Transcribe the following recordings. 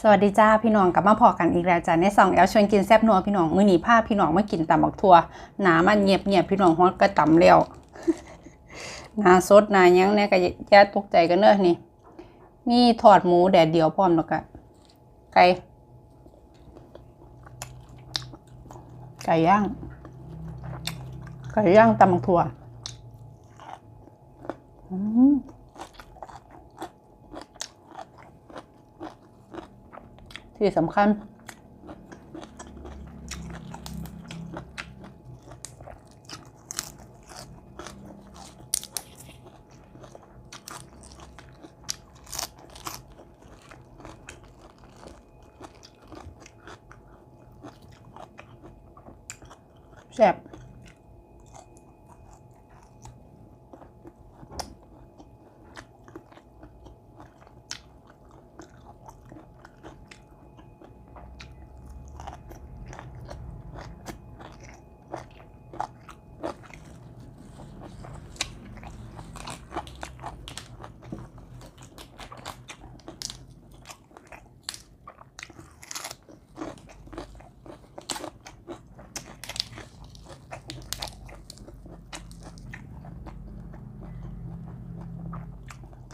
สวัสดีจ้าพี่น้องกลับมาพอกันอีกแล้วจ้าในสองแอลชวนกินแซ่บนัวพี่น้องมื้อนี้าพี่น้องมากินตำบักทั่วหนามันเงียบเงียบๆพี่น้องฮอดก็ตำแล้วหนาสดหนายังเนี่ยก็อย่าตกใจกันเด้อนี่ มีทอดหมูแดดเดียวพร้อมแล้วก็ไก่ไก่ย่างไก่ย่างตำบักทั่วอืม ที่สำคัญ แซ่บ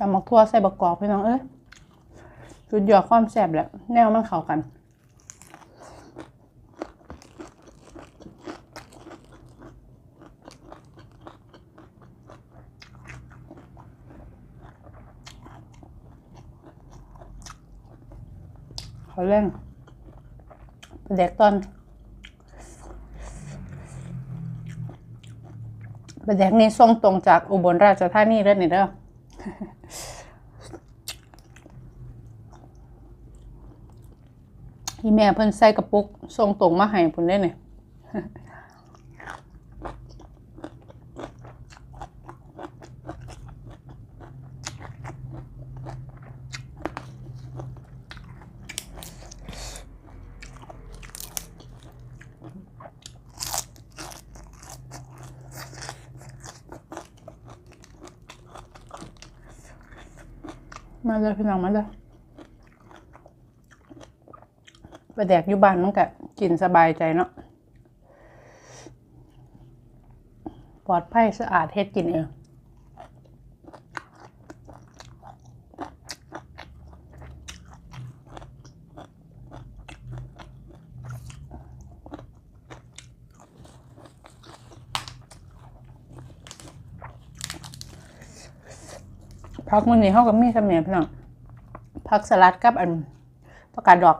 ตำบักทั่วใส่บักกอกพี่น้องเอ้ยสุดยอดความแซ่บแหละแนวมันเข้ากันเขาเร่งเด็กตอนเป็นแดกนี้ส่งตรงจากอุบลราชธานีเด้อนี่เด้อ ที่แม่เพิ่นใส่กระปุกส่งตรงมาให้เพิ่นได้เนี่ยมาเลยพี่น้องมาเลย ไปแดกอยู่บ้านมันก็กินสบายใจเนาะปลอดภัยสะอาดเฮ็ดกินเองพักมื้อนี้เฮาก็มีสำเนียงพี่น้องผักสลัดกับอันผักกาดดอก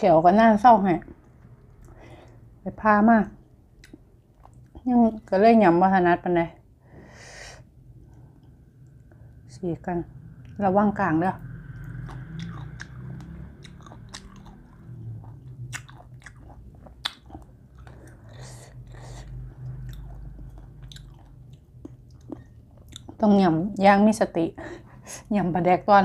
เขียวก็น่าเศร้าให้ไปพามาก ยังก็เลยยำวัฒนัดปันใดสีกัน ระวังกลางเด้อต้องยำย่างมีสติยำปลาแดกตอน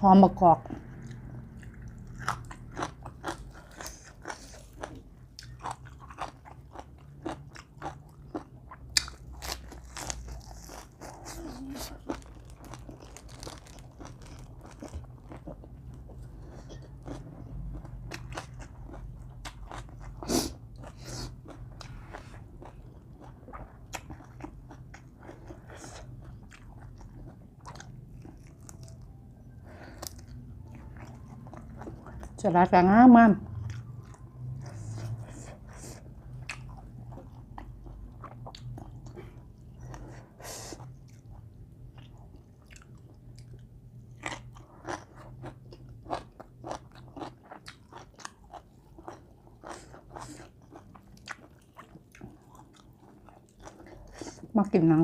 หอมบะกอก จะรัดกงามมากมากินนัง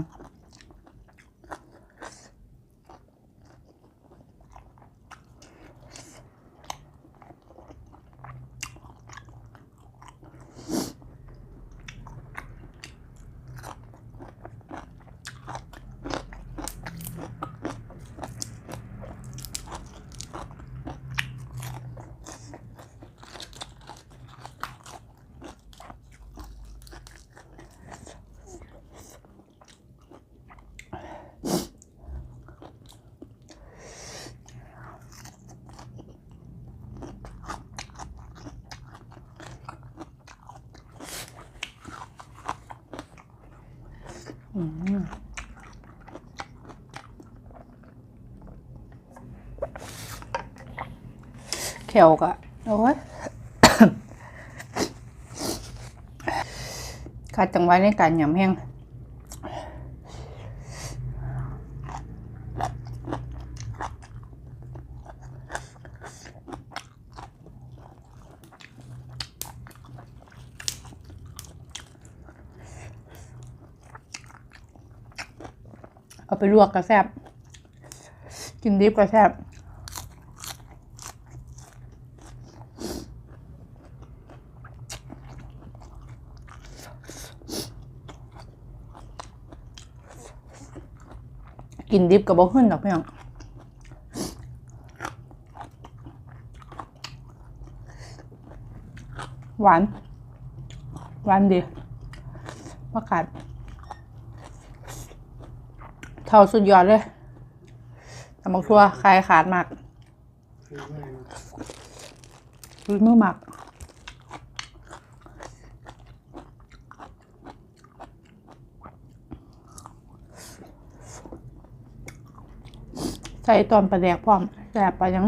เขวกะโอ้ยขาดจังไว้ในการยำแห้ง เอาไปลวกกระแซบกินดิบกระแซบกินดิบกับบ่ขึ้นดอกพี่น้องหวาน หวานดีประกาศ เท่าสุดยอดเลยตำบักทั่วคลายขาดมากรู้มือมากใส่ตอนปลาแดกพร้อมแสบไปยัง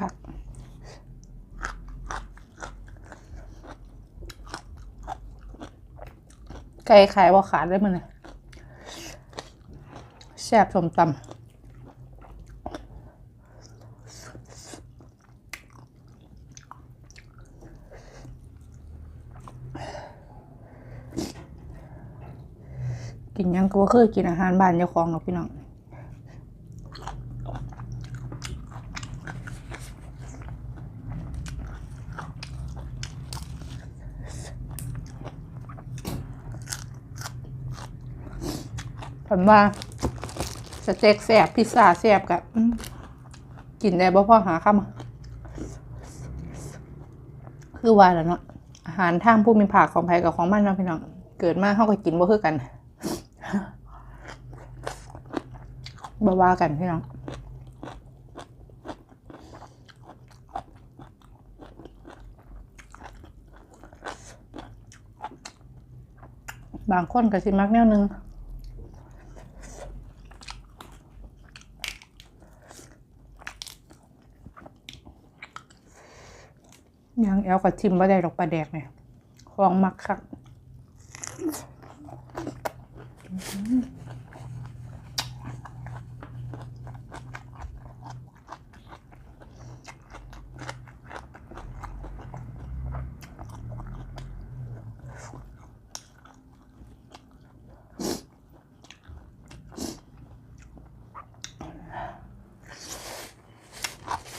ครับไก่ขายว่ขาดได้มันเลยแซ่บสมตำกินยังก็เคยกินอาหารบ้านเจ้าของหรอกพี่น้อง ผมว่าสเต็กแซ่บพิซซ่าแซ่บกับกินได้บ่พอหาคำคือว่าแล้วเนาะอาหารทางผู้มีผักของไผกับของมันเนาะพี่น้องเกิดมาเฮาก็กินบ่คือกันบ่ว่ากันพี่น้องบางคนก็สิมักแนวนึง บ ยัง แอลกับทิมบ่าได้ดอกปลาแดกเนี่ยของมักคัก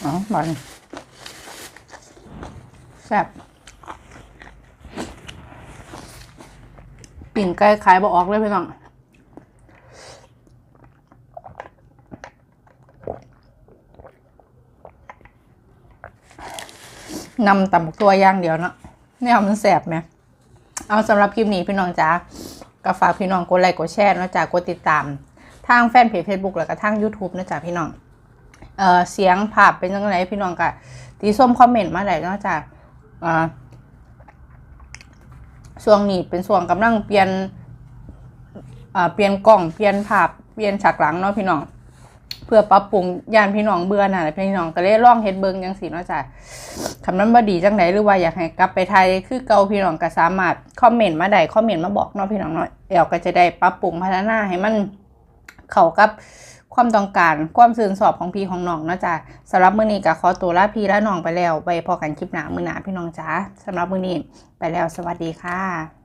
อ๋อบัน ซ่บปิ่งไก่ขายบ่ออกเลยพี่น้องนำตำบักตัวย่างเดียวเนาะเนี่ยมันแสบไหม เอาสำหรับคลิปนี้พี่น้องจ้าก็ฝากพี่น้องกดไลค์กดแชร์นะจ้ากดติดตาม ทางแฟนเพจ Facebook แล้วก็ทาง YouTube นะจ้าพี่น้อง เอ่อเสียงภาพเป็นยังไงพี่น้องก็ตีส้มคอมเมนต์มาได้นะจ้า อ่าช่วงนี้เป็นช่วงกำลังเปลี่ยนอ่าเปลี่ยนกล้องเปลี่ยนภาพเปลี่ยนฉากหลังเนาะพี่น้อง เพื่อปรับปรุงยานพี่น้องเบื่อน่ะพี่น้องก็เลยลองเฮ็ดเบิงจังซี่เนาะจ้ะคำนั้นบ่ดีจังไดหรือว่าอยากให้กลับไปไทยคือเก่าพี่น้องก็สามารถคอมเมนต์มาได้คอมเมนต์มาบอกเนาะพี่น้องเนาะเดี๋ยวก็จะได้ปรับปรุงพัฒนาให้มันเข้ากับ ความต้องการความซื่นสอบของพี่ของน้องเนาะจ้ะสำหรับมื้อนี้ก็ขอตัวลาพี่และน้องไปแล้วไปพอกันคลิปหน้ามื้อหน้าพี่น้องจ้าสำหรับมื้อนี้ไปแล้วสวัสดีค่ะ